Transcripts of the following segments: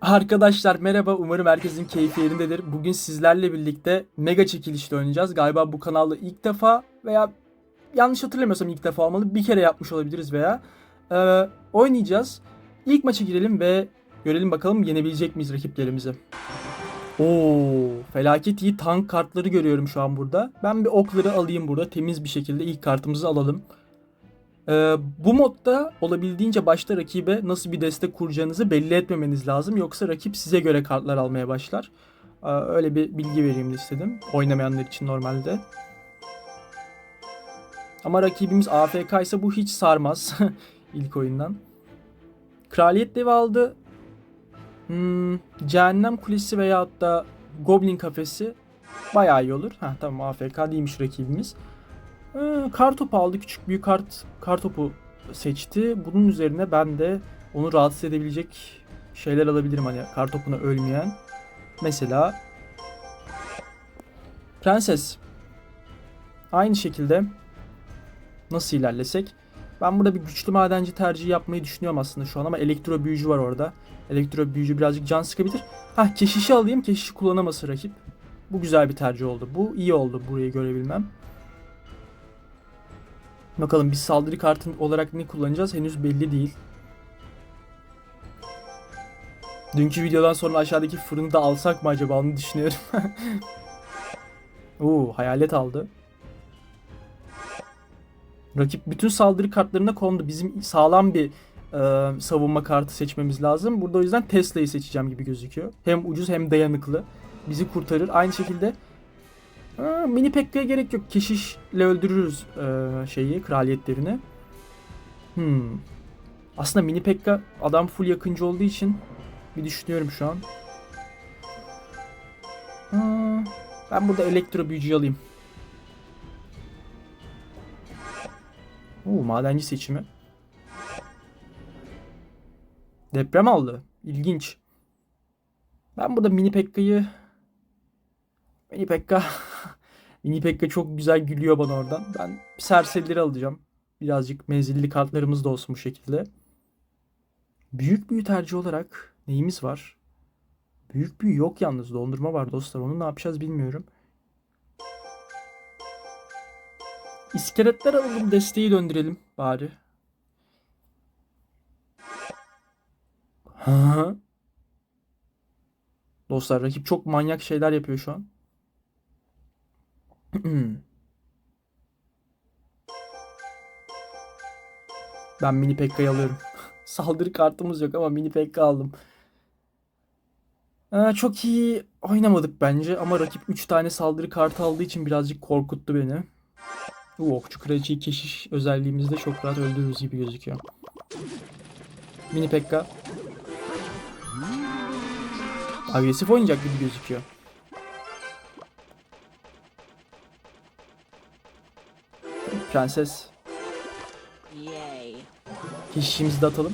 Arkadaşlar merhaba umarım herkesin keyfi yerindedir. Bugün sizlerle birlikte mega çekilişte oynayacağız. Galiba bu kanalda ilk defa veya yanlış hatırlamıyorsam ilk defa olmalı. Bir kere yapmış olabiliriz veya Ee, oynayacağız. İlk maça girelim ve görelim bakalım yenebilecek miyiz rakiplerimizi. Oo, felaket iyi tank kartları görüyorum şu an burada. Ben bir okları alayım burada. Temiz bir şekilde ilk kartımızı alalım. Ee, bu modda olabildiğince başta rakibe nasıl bir destek kuracağınızı belli etmemeniz lazım. Yoksa rakip size göre kartlar almaya başlar. Ee, öyle bir bilgi vereyim istedim. Oynamayanlar için normalde. Ama rakibimiz AFK ise bu hiç sarmaz ilk oyundan. Kraliyet devi aldı. Hmm, Cehennem Kulesi veyahut da Goblin Kafesi bayağı iyi olur. Ha tamam AFK değilmiş rakibimiz. Ee, kartopu aldı. Küçük büyük kart kartopu seçti. Bunun üzerine ben de onu rahatsız edebilecek şeyler alabilirim hani kartopuna ölmeyen. Mesela Prenses. Aynı şekilde nasıl ilerlesek? Ben burada bir güçlü madenci tercihi yapmayı düşünüyorum aslında şu an ama elektro büyücü var orada. Elektro büyücü birazcık can sıkabilir. Ha keşişi alayım. Keşişi kullanaması rakip. Bu güzel bir tercih oldu. Bu iyi oldu burayı görebilmem. Bakalım biz saldırı kartı olarak ne kullanacağız henüz belli değil. Dünkü videodan sonra aşağıdaki fırını da alsak mı acaba onu düşünüyorum. Oo hayalet aldı. Rakip bütün saldırı kartlarına kondu. Bizim sağlam bir e, savunma kartı seçmemiz lazım. Burada o yüzden Tesla'yı seçeceğim gibi gözüküyor. Hem ucuz hem dayanıklı. Bizi kurtarır. Aynı şekilde Mini Pekka'ya gerek yok. Keşişle öldürürüz e, şeyi, kraliyetlerini. Hmm. Aslında mini Pekka adam full yakıncı olduğu için bir düşünüyorum şu an. Aa, ben burada elektro büyücüyü alayım. Oo, madenci seçimi. Deprem aldı. İlginç. Ben burada mini Pekka'yı Mini Pekka Pekka çok güzel gülüyor bana oradan. Ben serserileri alacağım. Birazcık menzilli kartlarımız da olsun bu şekilde. Büyük büyü tercih olarak neyimiz var? Büyük büyü yok yalnız. Dondurma var dostlar. Onu ne yapacağız bilmiyorum. İskeletler alalım. Desteği döndürelim bari. Dostlar rakip çok manyak şeyler yapıyor şu an. Ben mini Pekka'yı alıyorum. Saldırı kartımız yok ama mini Pekka aldım. Ee, çok iyi oynamadık bence ama rakip 3 tane saldırı kartı aldığı için birazcık korkuttu beni. Bu okçu kraliçeyi keşiş özelliğimizde çok rahat öldürürüz gibi gözüküyor. Mini Pekka. Agresif oynayacak gibi gözüküyor. Prenses. Yay. Keşişimizi de atalım.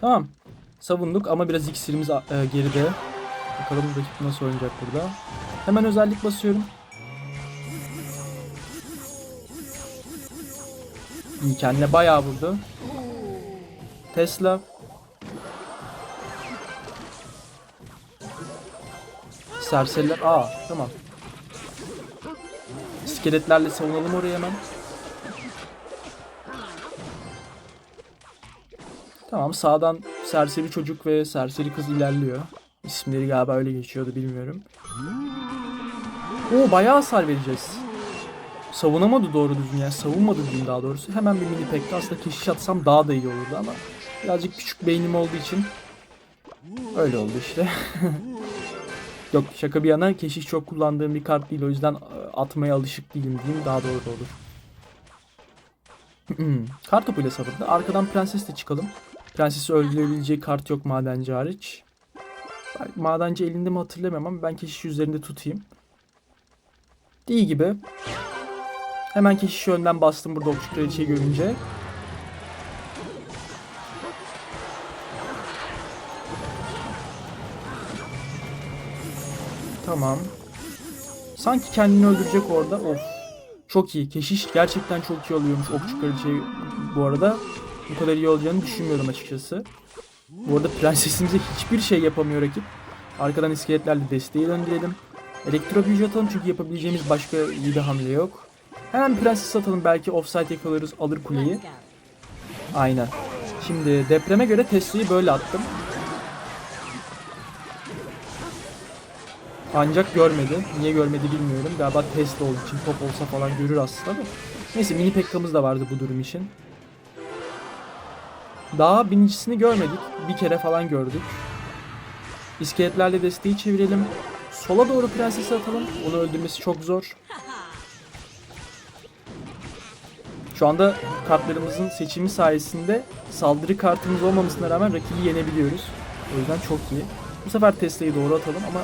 Tamam. Savunduk ama biraz iksirimiz e, geride. Bakalım rakip nasıl oynayacak burada. Hemen özellik basıyorum. İyi kendine bayağı vurdu. Tesla. Serseriler. Aa tamam. İskeletlerle savunalım orayı hemen. Tamam sağdan serseri çocuk ve serseri kız ilerliyor. İsimleri galiba öyle geçiyordu bilmiyorum. Oo bayağı hasar vereceğiz. Savunamadı doğru düzgün yani savunmadı diyeyim daha doğrusu. Hemen bir mini pekte aslında keşiş atsam daha da iyi olurdu ama birazcık küçük beynim olduğu için öyle oldu işte. Yok şaka bir yana keşiş çok kullandığım bir kart değil o yüzden e, atmaya alışık değilim diyeyim daha doğru da olur. kart topuyla savundu. Arkadan prenses de çıkalım. Prensesi öldürebileceği kart yok madenci hariç. Madenci elinde mi hatırlamıyorum ama ben keşiş üzerinde tutayım. Değil gibi. Hemen keşiş önden bastım burada okçu kraliçeyi görünce. Tamam. Sanki kendini öldürecek orada. Of. Çok iyi. Keşiş gerçekten çok iyi oluyormuş okçu kraliçe bu arada. Bu kadar iyi olacağını düşünmüyorum açıkçası. Bu arada prensesimize hiçbir şey yapamıyor rakip. Arkadan iskeletlerle desteği döndürelim. Elektro büyücü atalım çünkü yapabileceğimiz başka iyi bir hamle yok. Hemen prenses atalım belki offside yakalarız alır kuleyi. Aynen. Şimdi depreme göre Tesla'yı böyle attım. Ancak görmedi. Niye görmedi bilmiyorum. Galiba Tesla olduğu için top olsa falan görür aslında da. Neyse mini pekkamız da vardı bu durum için. Daha binicisini görmedik. Bir kere falan gördük. İskeletlerle desteği çevirelim. Sola doğru prensesi atalım. Onu öldürmesi çok zor. Şu anda kartlarımızın seçimi sayesinde saldırı kartımız olmamasına rağmen rakibi yenebiliyoruz. O yüzden çok iyi. Bu sefer Tesla'yı doğru atalım ama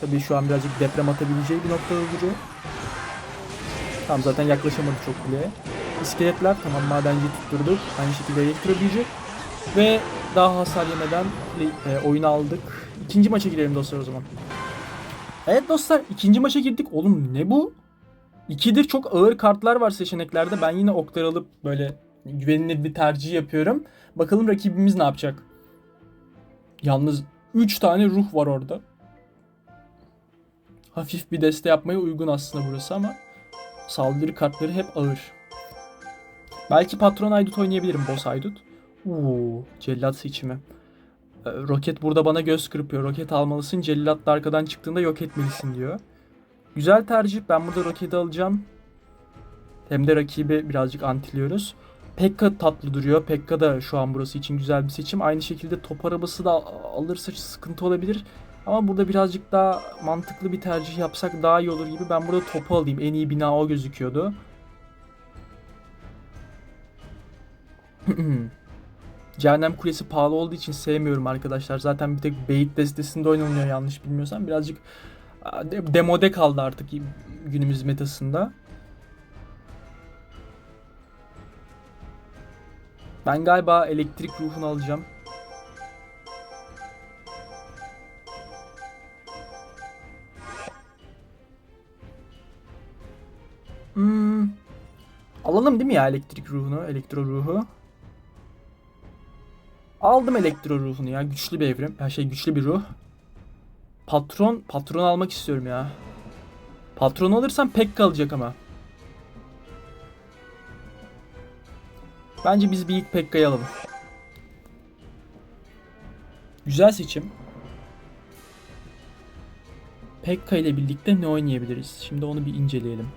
tabii şu an birazcık deprem atabileceği bir noktada duruyor. Tamam zaten yaklaşamadı çok kuleye. İskeletler tamam madenci tutturduk. Aynı şekilde elektro büyüyecek. Ve daha hasar yemeden e, oyunu aldık. İkinci maça girelim dostlar o zaman. Evet dostlar ikinci maça girdik. Oğlum ne bu? İkidir çok ağır kartlar var seçeneklerde. Ben yine oklar alıp böyle güvenilir bir tercih yapıyorum. Bakalım rakibimiz ne yapacak? Yalnız 3 tane ruh var orada. Hafif bir deste yapmaya uygun aslında burası ama saldırı kartları hep ağır. Belki patron aydut oynayabilirim boss aydut. Uuu cellat seçimi. Ee, Roket burada bana göz kırpıyor. Roket almalısın. Cellat da arkadan çıktığında yok etmelisin diyor. Güzel tercih. Ben burada roketi alacağım. Hem de rakibi birazcık antiliyoruz. Pekka tatlı duruyor. Pekka da şu an burası için güzel bir seçim. Aynı şekilde top arabası da alırsa sıkıntı olabilir. Ama burada birazcık daha mantıklı bir tercih yapsak daha iyi olur gibi. Ben burada topu alayım. En iyi bina o gözüküyordu. Cehennem Kulesi pahalı olduğu için sevmiyorum arkadaşlar. Zaten bir tek Beyit destesinde oynanıyor yanlış bilmiyorsam. Birazcık demode kaldı artık günümüz metasında. Ben galiba elektrik ruhunu alacağım. Alalım değil mi ya elektrik ruhunu, elektro ruhu? Aldım elektro ruhunu ya. Güçlü bir evrim. Her şey güçlü bir ruh. Patron, patron almak istiyorum ya. Patron alırsam pek kalacak ama. Bence biz bir ilk Pekka'yı alalım. Güzel seçim. Pekka ile birlikte ne oynayabiliriz? Şimdi onu bir inceleyelim.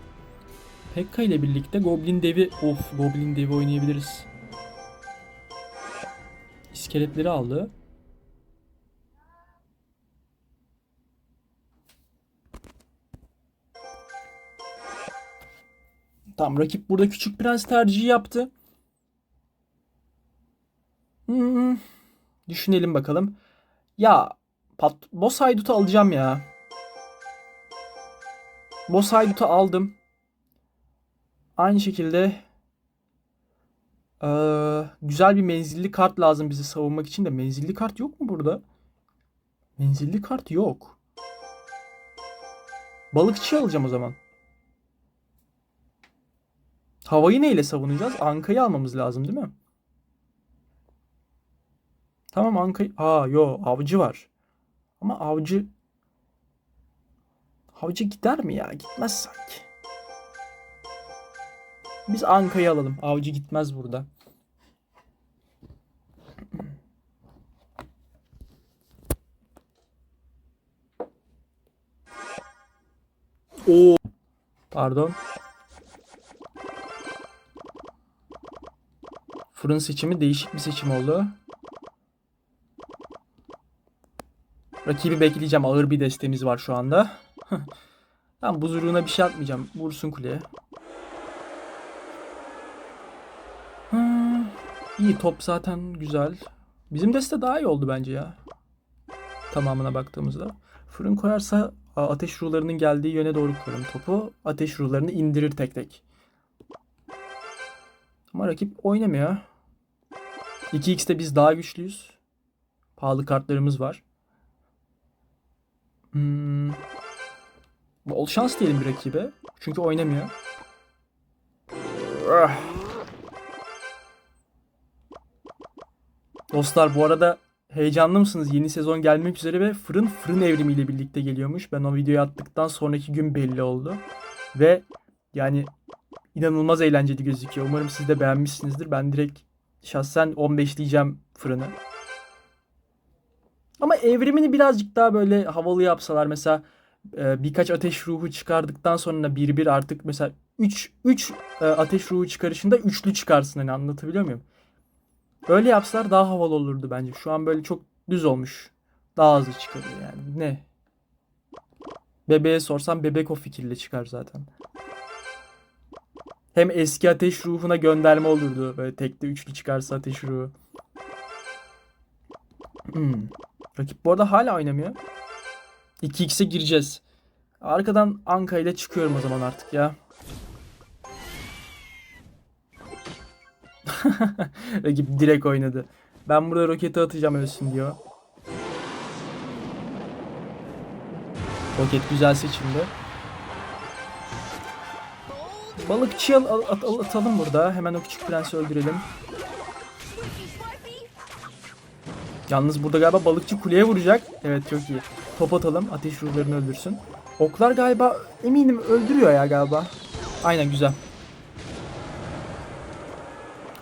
Pekka ile birlikte Goblin Devi, of Goblin Devi oynayabiliriz. İskeletleri aldı. Tamam rakip burada küçük prens tercihi yaptı. Hmm, düşünelim bakalım. Ya pat Boss Haydut'u alacağım ya. Boss Haydut'u aldım. Aynı şekilde ee, güzel bir menzilli kart lazım bizi savunmak için de. Menzilli kart yok mu burada? Menzilli kart yok. Balıkçı alacağım o zaman. Havayı neyle savunacağız? Anka'yı almamız lazım değil mi? Tamam Anka'yı... Aa yo avcı var. Ama avcı... Avcı gider mi ya? Gitmez sanki. Biz Anka'yı alalım. Avcı gitmez burada. Oo. Pardon. Fırın seçimi değişik bir seçim oldu. Rakibi bekleyeceğim. Ağır bir destemiz var şu anda. tamam buzurluğuna bir şey atmayacağım. Vursun kuleye. İyi top zaten güzel. Bizim deste daha iyi oldu bence ya. Tamamına baktığımızda. Fırın koyarsa ateş ruhlarının geldiği yöne doğru koyarım topu. Ateş ruhlarını indirir tek tek. Ama rakip oynamıyor. 2x'te biz daha güçlüyüz. Pahalı kartlarımız var. Hmm. Bol şans diyelim bir rakibe. Çünkü oynamıyor. Ah. Dostlar bu arada heyecanlı mısınız? Yeni sezon gelmek üzere ve Fırın Fırın evrimiyle birlikte geliyormuş. Ben o videoyu attıktan sonraki gün belli oldu. Ve yani inanılmaz eğlenceli gözüküyor. Umarım siz de beğenmişsinizdir. Ben direkt şahsen 15 diyeceğim Fırını. Ama evrimini birazcık daha böyle havalı yapsalar mesela e, birkaç ateş ruhu çıkardıktan sonra bir bir artık mesela 3 3 ateş ruhu çıkarışında üçlü çıkarsın hani anlatabiliyor muyum? Öyle yapsalar daha havalı olurdu bence. Şu an böyle çok düz olmuş. Daha hızlı çıkarıyor yani. Ne? Bebeğe sorsam bebek o fikirle çıkar zaten. Hem eski ateş ruhuna gönderme olurdu. Böyle tekte üçlü çıkarsa ateş ruhu. Hmm. Rakip bu arada hala oynamıyor. 2x'e gireceğiz. Arkadan Anka ile çıkıyorum o zaman artık ya. Rakip direkt oynadı. Ben burada roketi atacağım ölsün diyor. Roket güzel seçimdi. Balıkçı al, at- al- atalım burada. Hemen o küçük prensi öldürelim. Yalnız burada galiba balıkçı kuleye vuracak. Evet çok iyi. Top atalım. Ateş ruhlarını öldürsün. Oklar galiba eminim öldürüyor ya galiba. Aynen güzel.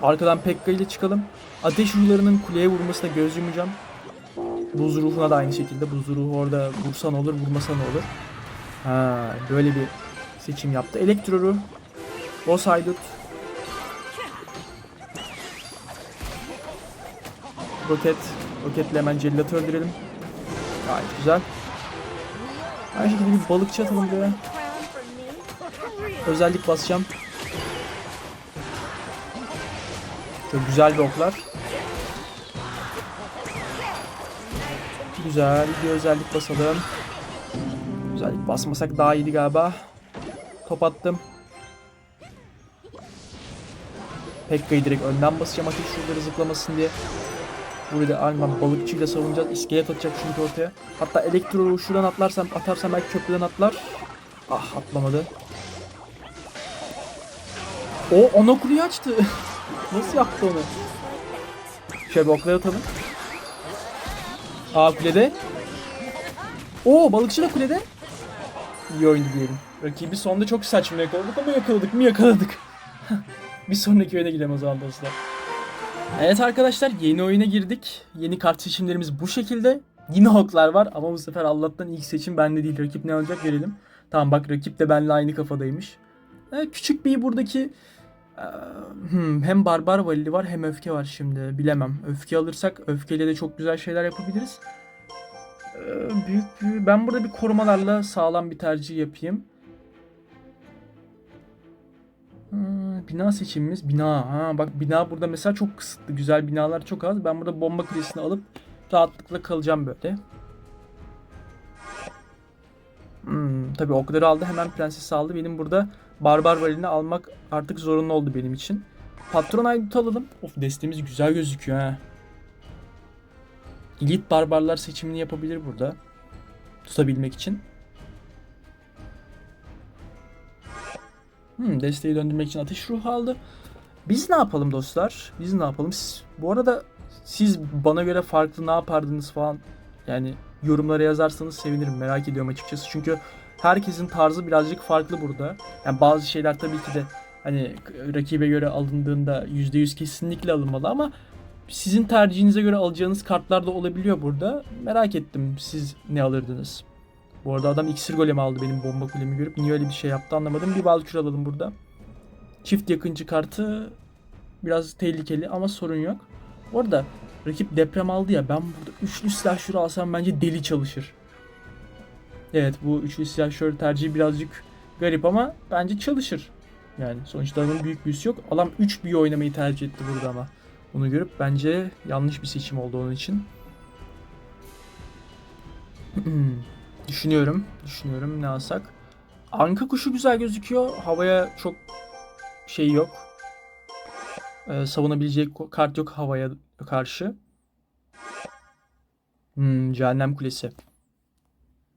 Arkadan Pekka ile çıkalım. Ateş ruhlarının kuleye vurmasına göz yumacağım. Buz ruhuna da aynı şekilde. Buz ruhu orada vursan olur, vurmasan olur. Ha, böyle bir seçim yaptı. Elektro ruh. Boss haydut. Roket. Roketle hemen cellatı öldürelim. Gayet güzel. Aynı şekilde bir balıkçı atalım buraya. Özellik basacağım. Çok güzel bir. Güzel bir özellik basalım. Özellik basmasak daha iyiydi galiba. Top attım. Pekka'yı direkt önden basacağım ateş şuraları zıplamasın diye. Burada Alman balıkçıyla savunacağız. İskelet atacak çünkü ortaya. Hatta elektro şuradan atlarsam atarsam belki köprüden atlar. Ah atlamadı. O ana kuleyi açtı. Nasıl yaptı onu? Şöyle bir okları atalım. Aa kulede. Oo balıkçı da kulede. İyi oyundu diyelim. Rakibi sonunda çok saçma yakaladık ama yakaladık mı yakaladık. bir sonraki oyuna gidelim o zaman dostlar. Evet arkadaşlar yeni oyuna girdik. Yeni kart seçimlerimiz bu şekilde. Yine oklar var ama bu sefer Allah'tan ilk seçim bende değil. Rakip ne olacak görelim. Tamam bak rakip de benimle aynı kafadaymış. Ee, küçük bir buradaki hmm, hem barbar valili var hem öfke var şimdi. Bilemem. Öfke alırsak öfkeyle de çok güzel şeyler yapabiliriz. Büyük, büyük. Ben burada bir korumalarla sağlam bir tercih yapayım. Bina seçimimiz bina. Ha, bak bina burada mesela çok kısıtlı. Güzel binalar çok az. Ben burada bomba kulesini alıp rahatlıkla kalacağım böyle. Hmm, tabii okları aldı. Hemen prensesi aldı. Benim burada barbar valini almak artık zorunlu oldu benim için. Patron aydut alalım. Of destemiz güzel gözüküyor ha. Elit barbarlar seçimini yapabilir burada. Tutabilmek için. Hmm, desteği döndürmek için ateş ruhu aldı. Biz ne yapalım dostlar? Biz ne yapalım? Siz, bu arada siz bana göre farklı ne yapardınız falan yani yorumlara yazarsanız sevinirim. Merak ediyorum açıkçası. Çünkü herkesin tarzı birazcık farklı burada. Yani bazı şeyler tabii ki de hani rakibe göre alındığında %100 kesinlikle alınmalı ama sizin tercihinize göre alacağınız kartlar da olabiliyor burada. Merak ettim siz ne alırdınız? Bu arada adam iksir golemi aldı benim bomba kulemi görüp. Niye öyle bir şey yaptı anlamadım. Bir Valkür alalım burada. Çift yakıncı kartı biraz tehlikeli ama sorun yok. Bu arada rakip deprem aldı ya ben burada üçlü silahşörü alsam bence deli çalışır. Evet bu üçlü silahşör tercihi birazcık garip ama bence çalışır. Yani sonuçta adamın büyük büyüsü yok. Adam 3 büyü oynamayı tercih etti burada ama. Bunu görüp bence yanlış bir seçim oldu onun için. düşünüyorum. Düşünüyorum ne alsak. Anka kuşu güzel gözüküyor. Havaya çok şey yok. Ee, savunabilecek kart yok havaya karşı. Hmm, Cehennem Kulesi.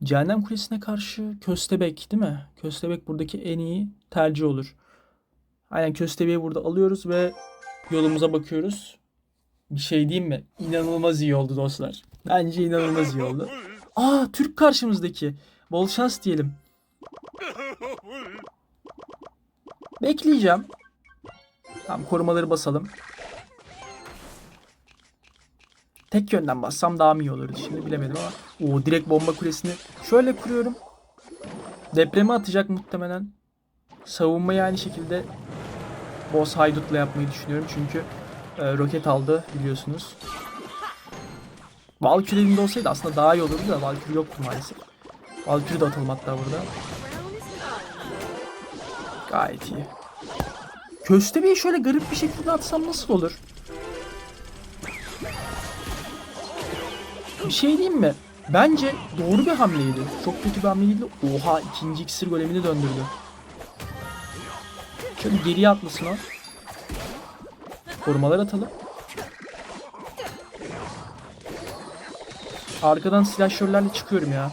Cehennem Kulesi'ne karşı Köstebek değil mi? Köstebek buradaki en iyi tercih olur. Aynen köstebeği burada alıyoruz ve yolumuza bakıyoruz. Bir şey diyeyim mi? İnanılmaz iyi oldu dostlar. Bence inanılmaz iyi oldu. Aa Türk karşımızdaki. Bol şans diyelim. Bekleyeceğim. Tamam korumaları basalım. Tek yönden bassam daha mı iyi olurdu şimdi bilemedim ama. Oo direkt bomba kulesini şöyle kuruyorum. Depremi atacak muhtemelen. Savunmayı aynı şekilde Boss Haydut'la yapmayı düşünüyorum çünkü e, roket aldı biliyorsunuz. Valkyrie elinde olsaydı aslında daha iyi olurdu da Valkyrie yoktu maalesef. Valkyrie de atalım hatta burada. Gayet iyi. Köstebeği şöyle garip bir şekilde atsam nasıl olur? Bir şey diyeyim mi? Bence doğru bir hamleydi. Çok kötü bir hamle değildi. Oha ikinci iksir golemini döndürdü. Şöyle geriye atmasın o. Korumalar atalım. Arkadan silahşörlerle çıkıyorum ya.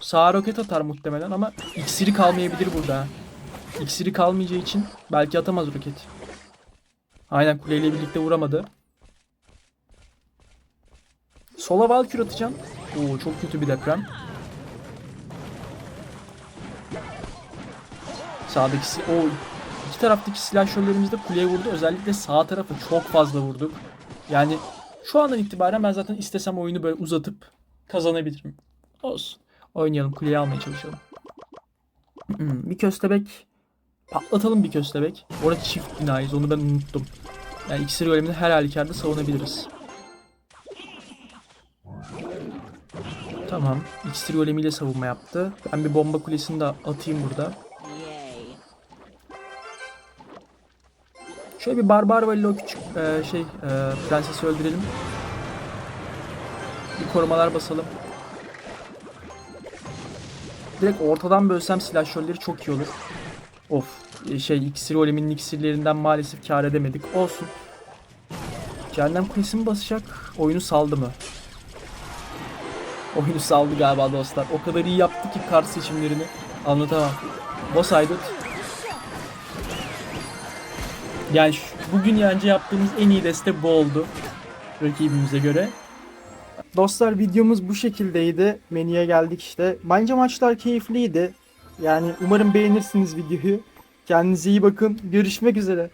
Sağa roket atar muhtemelen ama iksiri kalmayabilir burada. İksiri kalmayacağı için belki atamaz roket. Aynen kuleyle birlikte vuramadı. Sola Valkyrie atacağım. Oo çok kötü bir deprem. Sağdaki si- o iki taraftaki silahşörlerimiz de kuleye vurdu. Özellikle sağ tarafı çok fazla vurduk. Yani şu andan itibaren ben zaten istesem oyunu böyle uzatıp kazanabilirim. Olsun. Oynayalım. Kuleyi almaya çalışalım. Hmm, bir köstebek. Patlatalım bir köstebek. Orada çift binayız. Onu ben unuttum. Yani iksir golemini her halükarda savunabiliriz. Tamam. İksir golemiyle savunma yaptı. Ben bir bomba kulesini de atayım burada. Şöyle bir barbar ile o küçük e, şey e, prensesi öldürelim. Bir korumalar basalım. Direkt ortadan bölsem silahşörleri çok iyi olur. Of. e, şey iksir goleminin iksirlerinden maalesef kar edemedik. Olsun. Cehennem kulesi mi basacak? Oyunu saldı mı? Oyunu saldı galiba dostlar. O kadar iyi yaptı ki kart seçimlerini. Anlatamam. Boss Aydut. Yani şu- bugün yence yaptığımız en iyi deste bu oldu. Rakibimize göre. Dostlar videomuz bu şekildeydi. Menüye geldik işte. Bence maçlar keyifliydi. Yani umarım beğenirsiniz videoyu. Kendinize iyi bakın. Görüşmek üzere.